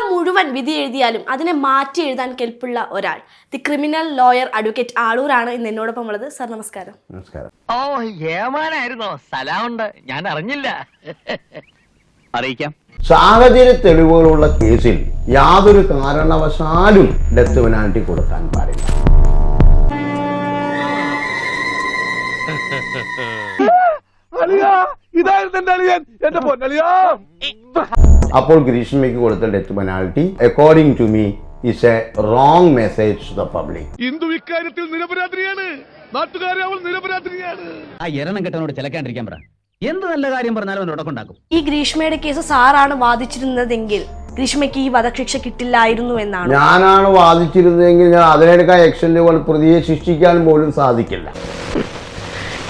കേരളം മുഴുവൻ വിധി എഴുതിയാലും അതിനെ മാറ്റി എഴുതാൻ കെൽപ്പുള്ള ഒരാൾ. ദി ക്രിമിനൽ ലോയർ അഡ്വക്കേറ്റ് ആളൂരാണ് ഇന്ന് എന്നോടൊപ്പം ഉള്ളത്. സർ നമസ്കാരം. നമസ്കാരം. ഓ ഏമാനായിരുന്നോ? സ്ഥലമുണ്ട് ഞാൻ അറിഞ്ഞില്ല. അറിയിക്കാം. സാഹചര്യ തെളിവുകളുള്ള കേസിൽ യാതൊരു കാരണവശാലും ഡെത്ത് പെനാൽറ്റി കൊടുക്കാൻ പാടില്ല. അപ്പോൾ ഗ്രീഷ്മയ്ക്ക് കൊടുത്ത death penalty according to me is a wrong message to the public Hindu ഇക്കാര്യത്തിൽ നിരപരാധിയാണ് നാട്ടുകാരെ അവൾ നിരപരാധിയാണ് ആ എരണം കെട്ടവനോട് ചിലക്കാണ്ടിരിക്കാൻ പറ. എന്ത് നല്ല കാര്യം പറഞ്ഞാലും അവൻ ഉടക്കുണ്ടാക്കും ഈ ഗ്രീഷ്മയുടെ കേസ് സാറാണ് വാദിച്ചിരുന്നതെങ്കിൽ ഗ്രീഷ്മയ്ക്ക് ഈ വധശിക്ഷ കിട്ടില്ലായിരുന്നു എന്നാണ്. ഞാനാണ് വാദിച്ചിരുന്നതെങ്കിൽ ഞാൻ അതിനെടുക്കാൻ എക്സ്റ്റന്റുകൾ പ്രതിയെ ശിക്ഷിക്കാൻ പോലും സാധിക്കില്ല.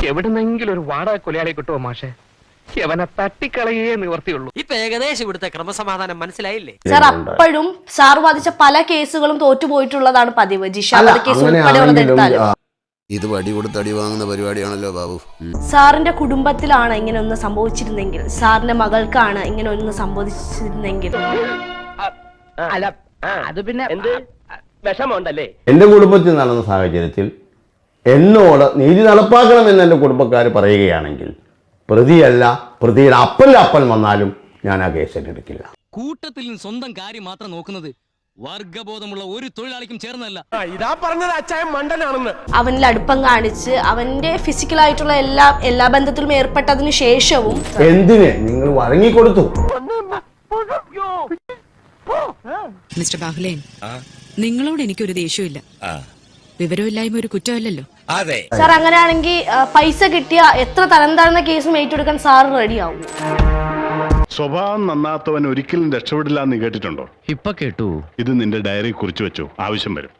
എവിടുന്നെങ്കിലും ഒരു വാടക കൊലയാളി കിട്ടുമോ മാഷെ? അവനെ തട്ടിക്കളയേ നിവർത്തിയുള്ളൂ. ഇപ്പൊ ഏകദേശം ഇവിടുത്തെ ക്രമസമാധാനം മനസ്സിലായില്ലേ? സാർ അപ്പോഴും സാർ വാദിച്ച പല കേസുകളും തോറ്റുപോയിട്ടുള്ളതാണ് പതിവ്. ജിഷ അല്ല വധക്കേസ് ഉൾപ്പെടെയുള്ളത് എടുത്താലും ഇത് വടി കൊടുത്ത് അടി വാങ്ങുന്ന പരിപാടിയാണല്ലോ ബാബു. സാറിന്റെ കുടുംബത്തിലാണ് ഇങ്ങനെ ഒന്ന് സംഭവിച്ചിരുന്നെങ്കിൽ സാറിന്റെ മകൾക്കാണ് ഇങ്ങനെ ഒന്ന് സംഭവിച്ചിരുന്നെങ്കിൽ. അല്ല അത് പിന്നെ എന്ത്? വിഷമമുണ്ടല്ലേ? എന്റെ കുടുംബത്തിൽ നടന്ന സാഹചര്യത്തിൽ എന്നോട് നീതി നടപ്പാക്കണമെന്ന് എന്റെ കുടുംബക്കാർ പറയുകയാണെങ്കിൽ പ്രതിയല്ല പ്രതിയുടെ അപ്പല്ല അപ്പൻ വന്നാലും ഞാൻ ആ കേസ് ഏറ്റെടുക്കില്ല കൂട്ടത്തിൽ സ്വന്തം കാര്യം മാത്രം നോക്കുന്നത് വർഗബോധമുള്ള ഒരു തൊഴിലാളിക്കും ചേർന്നല്ല ഇതാ പറഞ്ഞത് അച്ചായ മണ്ടനാണെന്ന്. അവനിൽ അടുപ്പം കാണിച്ച് അവന്റെ ഫിസിക്കൽ ആയിട്ടുള്ള എല്ലാ എല്ലാ ബന്ധത്തിലും ഏർപ്പെട്ടതിന് ശേഷവും എന്തിന്? നിങ്ങൾ വഴങ്ങിക്കൊടുത്തു. മിസ്റ്റർ ബാഹുലേൻ നിങ്ങളോട് എനിക്കൊരു ദേഷ്യമില്ല വിവരമില്ലായ്മ ഒരു കുറ്റമല്ലല്ലോ. അതെ. സാർ അങ്ങനെയാണെങ്കിൽ പൈസ കിട്ടിയ എത്ര തരം താഴ്ന്ന കേസും ഏറ്റെടുക്കാൻ സാർ റെഡിയാവും സ്വഭാവം നന്നാത്തവൻ ഒരിക്കലും രക്ഷപ്പെടില്ല എന്ന് കേട്ടിട്ടുണ്ടോ? ഇപ്പൊ കേട്ടു. ഇത് നിന്റെ ഡയറി കുറിച്ച് വെച്ചു. ആവശ്യം വരും.